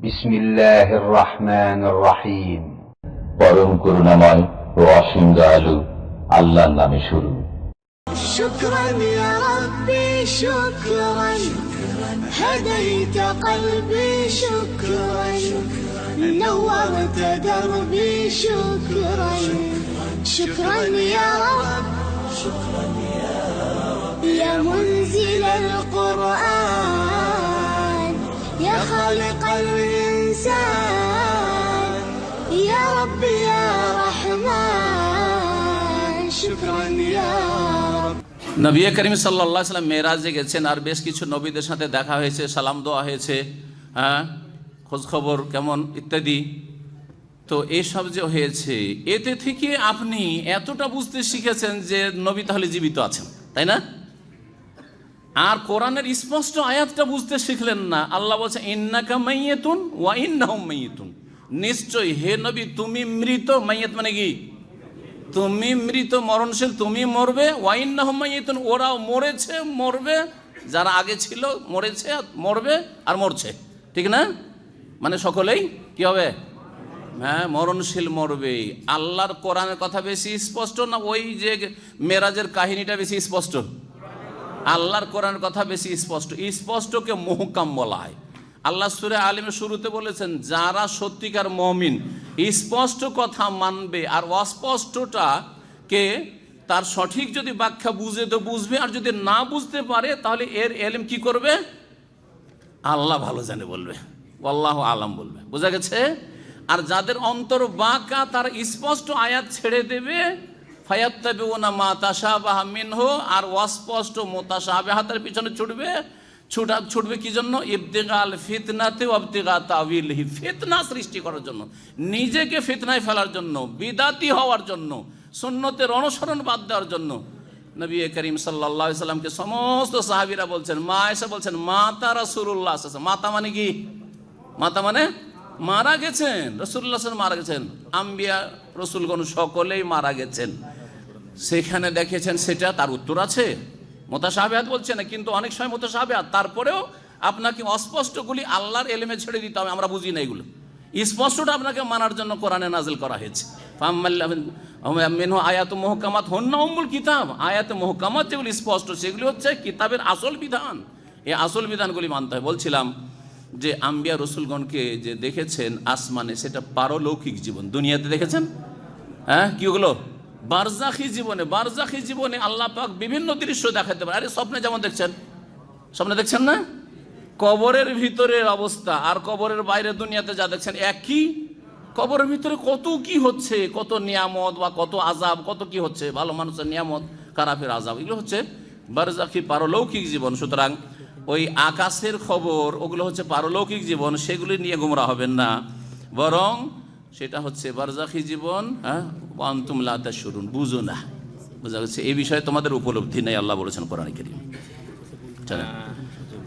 بسم الله الرحمن الرحيم পরম করুণাময় ও অসীম দয়ালু আল্লাহর নামে শুরু شكرا يا ربي شكرا هديت قلبي شكرا نورت دربي شكرا شكرا يا رب يا منزل القرآن يا خالق الإنسان رب يا رحمن شكرا يا رب নবী করিম সাল্লাহ সাল্লাম মেয়েরাজে গেছেন আর বেশ কিছু নবীদের সাথে দেখা হয়েছে সালাম দেওয়া হয়েছে হ্যাঁ খোঁজখবর কেমন ইত্যাদি তো এইসব যে হয়েছে এতে থেকে আপনি এতটা বুঝতে শিখেছেন যে নবী তাহলে জীবিত আছেন তাই না আর কোরআনের স্পষ্ট আয়াতটা বুঝতে শিখলেন না আল্লাহ বলছে ইন্নাকা মাইয়েতুন ওয়া ইন্নাহুম মাইয়েতুন নিশ্চয়ই হে নবী, তুমি মৃত মাইয়েত মানে কি? তুমি মৃত মরণশীল, তুমি মরবে। ওয়াইন না ওরাও মরেছে, মরবে। যারা আগে ছিল, মরেছে, মরবে আর মরছে। ঠিক না? মানে সকলেই কি হবে? হ্যাঁ মরণশীল মরবে আল্লাহর কোরআনের কথা বেশি স্পষ্ট না ওই যে মেরাজের কাহিনীটা বেশি স্পষ্ট? আল্লাহর কোরআনের কথা বেশি স্পষ্ট। স্পষ্টকে মোহকাম বলা হয়। আল্লাহ সুরে আলিমের শুরুতে বলেছেন, যারা সত্যিকার মমিন স্পষ্ট কথা মানবে আর অস্পষ্টটা কে তার সঠিক যদি ব্যাখ্যা বুঝে তো বুঝবে, আর যদি না বুঝতে পারে তাহলে এর এলেম কি করবে? আল্লাহ ভালো জানে বলবে, আল্লাহ আলাম বলবে। বোঝা গেছে? আর যাদের অন্তর বাঁকা, তার স্পষ্ট আয়াত ছেড়ে দেবে ফায়াত্তাবে না মা মিনহ, আর অস্পষ্ট মোতাসা হাতের পিছনে ছুটবে ছুটা ছুটবে কি জন্য? ইবতেগাল ফিতনাতে অবতেগা তাবিলহি ফিতনা সৃষ্টি করার জন্য, নিজেকে ফিতনায় ফেলার জন্য, বিদাতি হওয়ার জন্য, সুন্নতের অনুসরণ বাদ দেওয়ার জন্য। নবী করিম সাল্লাহ সাল্লামকে সমস্ত সাহাবিরা বলছেন, মা এসে বলছেন, মাতা রাসুল্লাহ মাতা মানে কি? মাতা মানে মারা গেছেন রসুল্লাহ মারা গেছেন। আম্বিয়া, রসুলগণ সকলেই মারা গেছেন। সেখানে দেখেছেন সেটা তার উত্তর আছে। মোতাসাহাবিয়াত বলছে না, কিন্তু অনেক সময় মোতাসাহাবিয়াত তারপরেও আপনাকে অস্পষ্টগুলি আল্লাহর এলেমে ছেড়ে দিতে হবে, আমরা বুঝি না এগুলো। স্পষ্টটা আপনাকে মানার জন্য কোরআনে নাজিল করা হয়েছে। মেনু আয়াত মোহকামাত, হন্না উম্মুল কিতাব। আয়াত মোহকামাত যেগুলি স্পষ্ট, সেগুলি হচ্ছে কিতাবের আসল বিধান। এই আসল বিধানগুলি মানতে হয়। বলছিলাম যে আম্বিয়া রসুলগণকে যে দেখেছেন আসমানে, সেটা পারলৌকিক জীবন। দুনিয়াতে দেখেছেন? হ্যাঁ? কি ওগুলো বারজাখি জীবনে বারজাখি জীবনে আল্লাহ পাক বিভিন্ন দৃশ্য দেখাতে পারে। আরে স্বপ্নে যেমন দেখছেন, স্বপ্নে দেখছেন না? কবরের ভিতরের অবস্থা আর কবরের বাইরে দুনিয়াতে যা দেখছেন, একই? কবরের ভিতরে কত কি হচ্ছে? কত নিয়ামত বা কত আজাব কত কি হচ্ছে? ভালো মানুষের নিয়ামত, খারাপের আজাব এগুলো হচ্ছে বারজাখি পারলৌকিক জীবন। সুতরাং ওই আকাশের খবর, ওগুলো হচ্ছে পারলৌকিক জীবন, সেগুলি নিয়ে গুমরা হবেন না। বরং সেটা হচ্ছে বারজাখি জীবন হ্যাঁ? অন্তুম শুরুন বুঝো না। বোঝা গেছে, এই বিষয়ে তোমাদের উপলব্ধি নেই, আল্লাহ বলেছেন কোরআন করিম।